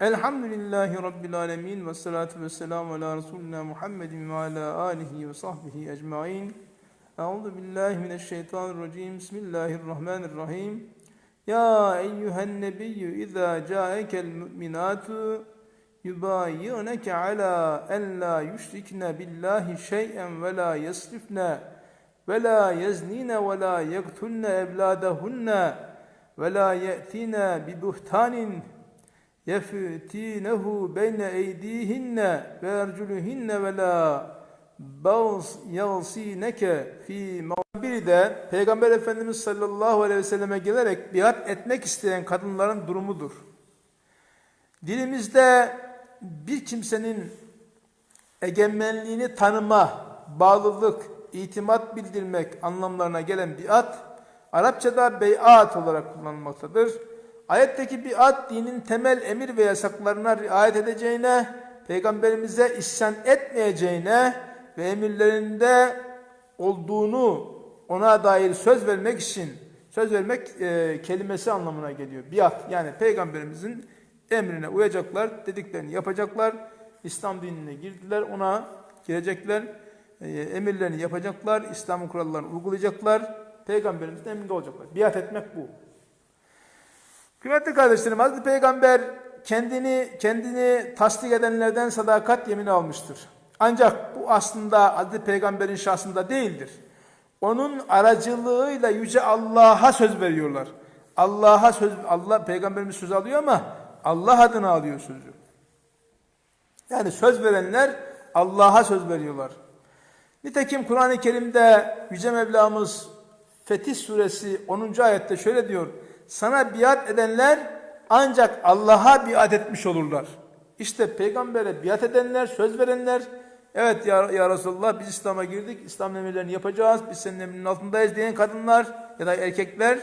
Elhamdülillahi Rabbil alemin ve salatu ve selamu ala Resulina Muhammedin ve ala alihi ve sahbihi ecmain. Euzu billahi mineşşeytanirracim. Bismillahirrahmanirrahim. Ya eyyühen nebiyyü izâ câekel mü'minâtu yubayyîneke alâ en lâ yüşrikne billahi şey'en ve lâ yesrifne ve lâ yeznine ve lâ yektulne evlâdehunne ve lâ ye'tine bi buhtanin yeftinehu beyne eydihinne ve erculuhinne ve la bağız yalsineke fi biri de Peygamber Efendimiz sallallahu aleyhi ve selleme gelerek biat etmek isteyen kadınların durumudur. Dilimizde bir kimsenin egemenliğini tanıma, bağlılık, itimat bildirmek anlamlarına gelen biat, Arapçada beyat olarak kullanılmaktadır. Ayetteki biat dinin temel emir ve yasaklarına riayet edeceğine, peygamberimize isyan etmeyeceğine ve emirlerinde olduğunu ona dair söz vermek için söz vermek e, kelimesi anlamına geliyor. Biat yani peygamberimizin emrine uyacaklar, dediklerini yapacaklar. İslam dinine girdiler, ona girecekler. E, emirlerini yapacaklar, İslam'ın kurallarını uygulayacaklar. Peygamberimizin emrinde olacaklar. Biat etmek bu. Kıymetli kardeşlerim Hazreti Peygamber kendini kendini tasdik edenlerden sadakat yemini almıştır. Ancak bu aslında Hazreti Peygamber'in şahsında değildir. Onun aracılığıyla yüce Allah'a söz veriyorlar. Allah'a söz Allah peygamberimiz söz alıyor ama Allah adına alıyor sözü. Yani söz verenler Allah'a söz veriyorlar. Nitekim Kur'an-ı Kerim'de Yüce Mevlamız Fetih Suresi 10. ayette şöyle diyor. Sana biat edenler ancak Allah'a biat etmiş olurlar. İşte peygambere biat edenler, söz verenler, evet ya, ya Resulullah biz İslam'a girdik, İslam emirlerini yapacağız, biz senin emrinin altındayız diyen kadınlar ya da erkekler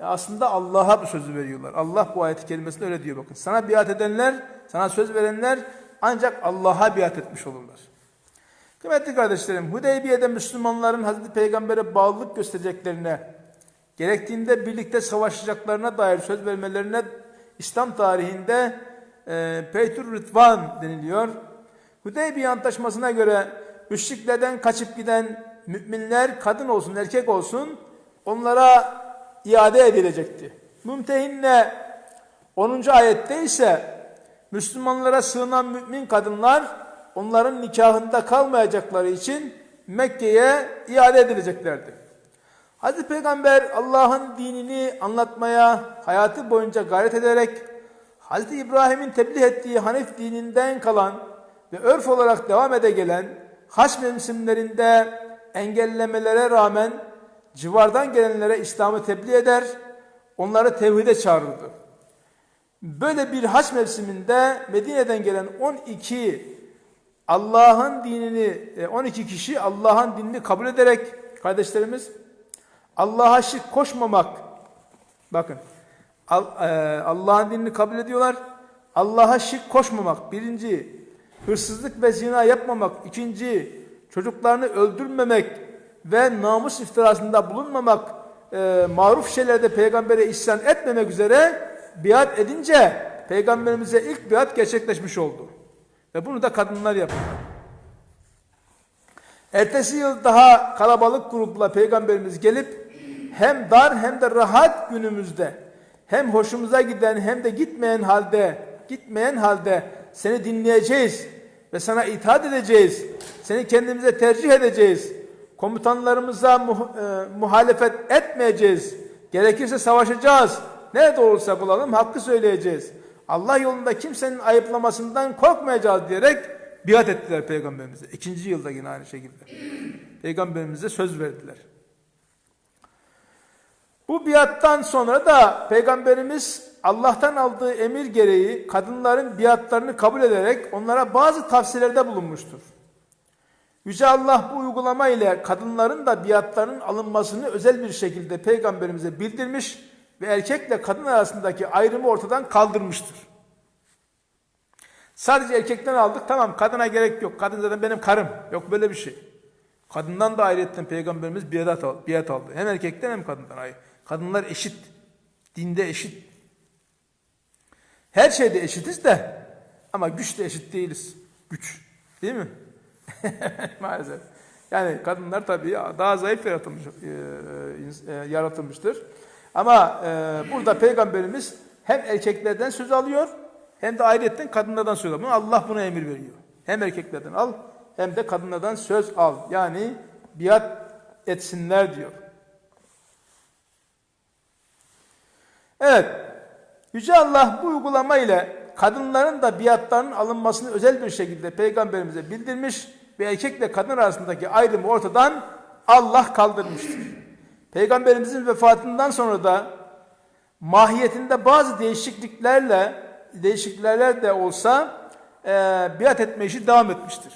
aslında Allah'a bu sözü veriyorlar. Allah bu ayet-i öyle diyor bakın. Sana biat edenler, sana söz verenler ancak Allah'a biat etmiş olurlar. Kıymetli kardeşlerim, Hudeybiye'de Müslümanların Hazreti Peygamber'e bağlılık göstereceklerine, gerektiğinde birlikte savaşacaklarına dair söz vermelerine İslam tarihinde e, Peytur Rıdvan deniliyor. Hudeybiye Antlaşması'na göre müşriklerden kaçıp giden müminler kadın olsun erkek olsun onlara iade edilecekti. Mümtehinne 10. ayette ise Müslümanlara sığınan mümin kadınlar onların nikahında kalmayacakları için Mekke'ye iade edileceklerdi. Hazreti Peygamber Allah'ın dinini anlatmaya hayatı boyunca gayret ederek Hazreti İbrahim'in tebliğ ettiği Hanif dininden kalan ve örf olarak devam ede gelen haç mevsimlerinde engellemelere rağmen civardan gelenlere İslam'ı tebliğ eder, onları tevhide çağırırdı. Böyle bir haç mevsiminde Medine'den gelen 12 Allah'ın dinini 12 kişi Allah'ın dinini kabul ederek kardeşlerimiz Allah'a şirk koşmamak. Bakın. E, Allah'ın dinini kabul ediyorlar. Allah'a şirk koşmamak. Birinci. Hırsızlık ve zina yapmamak. İkinci. Çocuklarını öldürmemek ve namus iftirasında bulunmamak. E, maruf şeylerde peygambere isyan etmemek üzere biat edince peygamberimize ilk biat gerçekleşmiş oldu. Ve bunu da kadınlar yapıyor. Ertesi yıl daha kalabalık grupla peygamberimiz gelip hem dar hem de rahat günümüzde hem hoşumuza giden hem de gitmeyen halde gitmeyen halde seni dinleyeceğiz ve sana itaat edeceğiz. Seni kendimize tercih edeceğiz. Komutanlarımıza muh e, muhalefet etmeyeceğiz. Gerekirse savaşacağız. Nerede olursa bulalım hakkı söyleyeceğiz. Allah yolunda kimsenin ayıplamasından korkmayacağız diyerek biat ettiler peygamberimize. İkinci yılda yine aynı şekilde. Peygamberimize söz verdiler. Bu biattan sonra da Peygamberimiz Allah'tan aldığı emir gereği kadınların biatlarını kabul ederek onlara bazı tavsiyelerde bulunmuştur. Yüce Allah bu uygulama ile kadınların da biatlarının alınmasını özel bir şekilde Peygamberimize bildirmiş ve erkekle kadın arasındaki ayrımı ortadan kaldırmıştır. Sadece erkekten aldık tamam kadına gerek yok. Kadın zaten benim karım. Yok böyle bir şey. Kadından da ayrıyetten Peygamberimiz biat aldı, biat aldı. Hem erkekten hem kadından ayrı. Kadınlar eşit. Dinde eşit. Her şeyde eşitiz de ama güçte eşit değiliz. Güç. Değil mi? Maalesef. Yani kadınlar tabii daha zayıf yaratılmış, e, e, yaratılmıştır. Ama e, burada Peygamberimiz hem erkeklerden söz alıyor hem de ayrıyetten kadınlardan söz alıyor. Allah buna emir veriyor. Hem erkeklerden al hem de kadınlardan söz al. Yani biat etsinler diyor. Evet. Yüce Allah bu uygulama ile kadınların da biatlarının alınmasını özel bir şekilde peygamberimize bildirmiş ve erkekle kadın arasındaki ayrımı ortadan Allah kaldırmıştır. Peygamberimizin vefatından sonra da mahiyetinde bazı değişikliklerle değişiklikler de olsa e, biat etme işi devam etmiştir.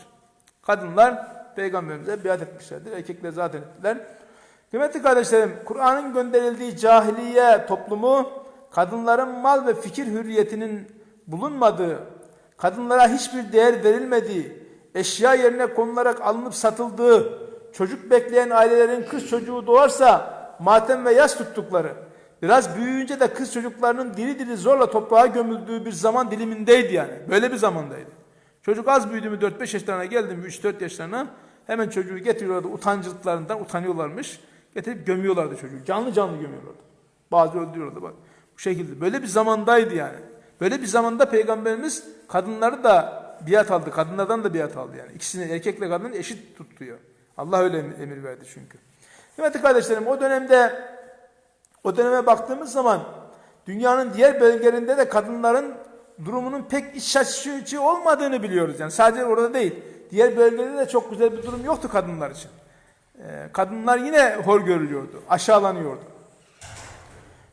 Kadınlar peygamberimize biat etmişlerdir. Erkekler zaten ettiler. Kıymetli kardeşlerim, Kur'an'ın gönderildiği cahiliye toplumu kadınların mal ve fikir hürriyetinin bulunmadığı, kadınlara hiçbir değer verilmediği, eşya yerine konularak alınıp satıldığı, çocuk bekleyen ailelerin kız çocuğu doğarsa matem ve yas tuttukları, biraz büyüyünce de kız çocuklarının diri diri zorla toprağa gömüldüğü bir zaman dilimindeydi yani. Böyle bir zamandaydı. Çocuk az büyüdü mü 4-5 yaşlarına geldi mi 3-4 yaşlarına hemen çocuğu getiriyorlardı utancılıklarından utanıyorlarmış. Getirip gömüyorlardı çocuğu. Canlı canlı gömüyorlardı. Bazı öldürüyorlardı bak. Bu şekilde. Böyle bir zamandaydı yani. Böyle bir zamanda peygamberimiz kadınları da biat aldı. Kadınlardan da biat aldı yani. İkisini erkekle kadın eşit tutuyor. Allah öyle emir verdi çünkü. Evet kardeşlerim o dönemde o döneme baktığımız zaman dünyanın diğer bölgelerinde de kadınların durumunun pek iç açıcı olmadığını biliyoruz. Yani sadece orada değil. Diğer bölgelerde de çok güzel bir durum yoktu kadınlar için. Ee, kadınlar yine hor görülüyordu, aşağılanıyordu.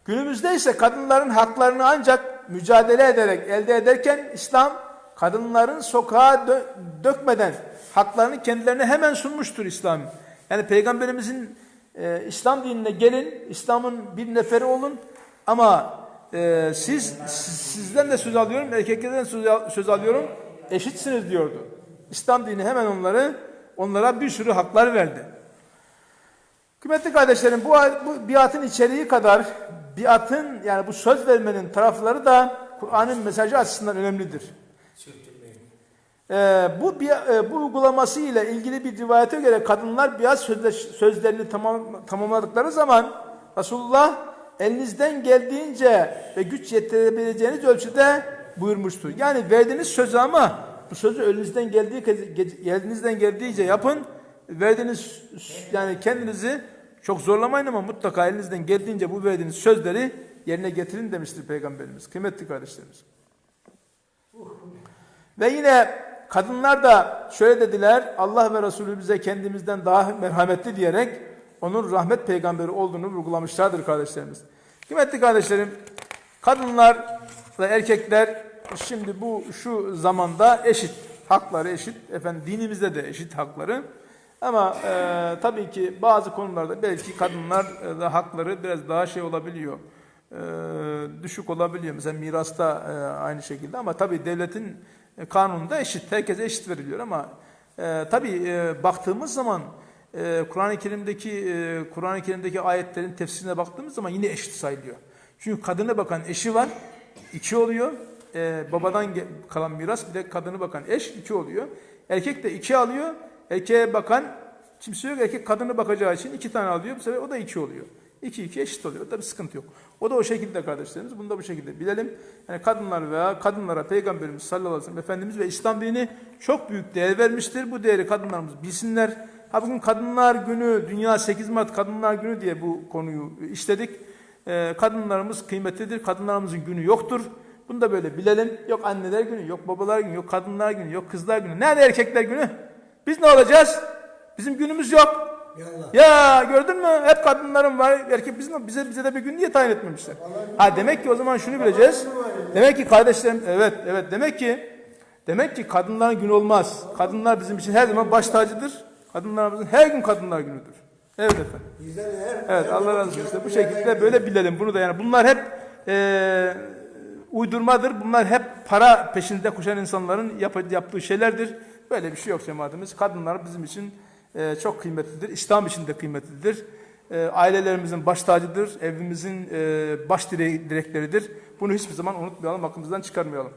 Günümüzde ise kadınların haklarını ancak mücadele ederek elde ederken İslam kadınların sokağa dö dökmeden haklarını kendilerine hemen sunmuştur İslam. Yani Peygamberimizin e, İslam dinine gelin, İslam'ın bir neferi olun ama e, siz sizden de söz alıyorum, erkeklerden söz, söz alıyorum, eşitsiniz diyordu. İslam dini hemen onları onlara bir sürü haklar verdi. Kıymetli kardeşlerim bu, bu biatın içeriği kadar biatın yani bu söz vermenin tarafları da Kur'an'ın mesajı açısından önemlidir. Ee, bu e, bu uygulaması ile ilgili bir rivayete göre kadınlar biat sözle, sözlerini tamam, tamamladıkları zaman Resulullah elinizden geldiğince ve güç yetirebileceğiniz ölçüde buyurmuştur. Yani verdiğiniz sözü ama bu sözü elinizden geldiği elinizden geldiğince yapın. Verdiğiniz yani kendinizi çok zorlamayın ama mutlaka elinizden geldiğince bu verdiğiniz sözleri yerine getirin demiştir Peygamberimiz. Kıymetli kardeşlerimiz. Ve yine kadınlar da şöyle dediler. Allah ve Resulü bize kendimizden daha merhametli diyerek onun rahmet peygamberi olduğunu vurgulamışlardır kardeşlerimiz. Kıymetli kardeşlerim, kadınlar ve erkekler şimdi bu şu zamanda eşit. Hakları eşit. Efendim dinimizde de eşit hakları. Ama e, tabii ki bazı konularda belki kadınlar e, hakları biraz daha şey olabiliyor. E, düşük olabiliyor. Mesela mirasta e, aynı şekilde ama tabii devletin e, kanununda eşit. Herkese eşit veriliyor ama e, tabii e, baktığımız zaman e, Kur'an-ı Kerim'deki e, Kur'an-ı Kerim'deki ayetlerin tefsirine baktığımız zaman yine eşit sayılıyor. Çünkü kadına bakan eşi var. iki oluyor. E, babadan kalan miras bir de kadını bakan eş iki oluyor. Erkek de iki alıyor. Erkeğe bakan kimse yok. Erkek kadını bakacağı için iki tane alıyor. Bu sefer o da iki oluyor. İki iki eşit oluyor. Tabi sıkıntı yok. O da o şekilde kardeşlerimiz. Bunu da bu şekilde bilelim. Yani kadınlar veya kadınlara Peygamberimiz sallallahu aleyhi ve sellem Efendimiz ve İslam dini çok büyük değer vermiştir. Bu değeri kadınlarımız bilsinler. Ha bugün Kadınlar Günü, Dünya 8 Mart Kadınlar Günü diye bu konuyu işledik. Ee, kadınlarımız kıymetlidir. Kadınlarımızın günü yoktur. Bunu da böyle bilelim. Yok anneler günü, yok babalar günü, yok kadınlar günü, yok kızlar günü. Nerede erkekler günü? Biz ne olacağız? Bizim günümüz yok. Yallah. Ya gördün mü? Hep kadınların var. Erkek bizim bize bize de bir gün niye tayin etmemişler? Ha demek ki o zaman şunu bileceğiz. Demek ki kardeşlerim evet evet demek ki demek ki kadınların günü olmaz. Kadınlar bizim için her zaman baş tacıdır. Kadınlarımızın her gün kadınlar günüdür. Evet efendim. Evet Allah razı olsun. İşte bu şekilde böyle bilelim bunu da yani. Bunlar hep e, uydurmadır. Bunlar hep para peşinde koşan insanların yap, yaptığı şeylerdir. Böyle bir şey yok cemaatimiz. Kadınlar bizim için e, çok kıymetlidir. İslam için de kıymetlidir. e, ailelerimizin baş tacıdır, evimizin e, baş direkleridir. Bunu hiçbir zaman unutmayalım, aklımızdan çıkarmayalım.